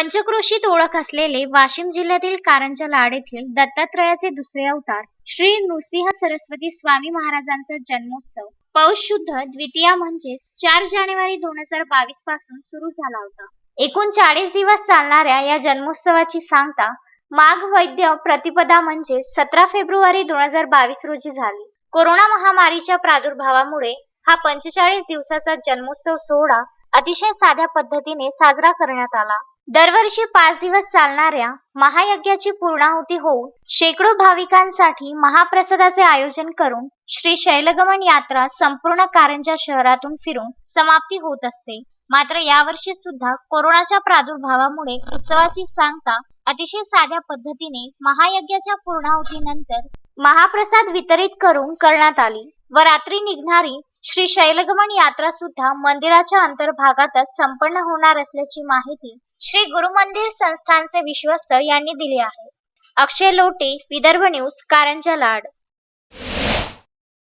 पंचक्रोशीत ओळख असलेले वाशिम जिल्ह्यातील कारंजा लाड येथील दत्तात्रयाचे दुसरे अवतार श्री नृसिंह सरस्वती स्वामी महाराजांचा जन्मोत्सव. पौष शुद्ध द्वितीया म्हणजेच चार जानेवारी दोन हजार बावीसपासून सुरू झाला होता. एकूण चाळीस दिवस चालणाऱ्या या जन्मोत्सवाची सांगता माघ वैद्य प्रतिपदा म्हणजे सतरा फेब्रुवारी दोन हजार बावीस रोजी झाली. कोरोना महामारीच्या प्रादुर्भावामुळे हा पंचेचाळीस दिवसाचा जन्मोत्सव सोहळा अतिशय साध्या पद्धतीने साजरा करण्यात आला. दरवर्षी पाच दिवस चालणाऱ्या महायज्ञाची पूर्णाहुती होऊन शेकडो भाविकांसाठी महाप्रसादाचे आयोजन करून श्री शैलगमन यात्रा संपूर्ण कारंजा शहरातून फिरून समाप्ती होत असते. मात्र यावर्षी सुद्धा कोरोनाच्या प्रादुर्भावामुळे उत्सवाची सांगता अतिशय साध्या पद्धतीने महायज्ञाच्या पूर्णाहुतीनंतर महाप्रसाद वितरित करून करण्यात आली व रात्री निघणारी श्री शैलगमन यात्रा सुद्धा मंदिराच्या अंतर्भागातच संपन्न होणार असल्याची माहिती श्री गुरुमंदिर संस्थानचे विश्वस्त यांनी दिली आहे. अक्षय लोटे विदर्भ न्यूज कारंजा लाड.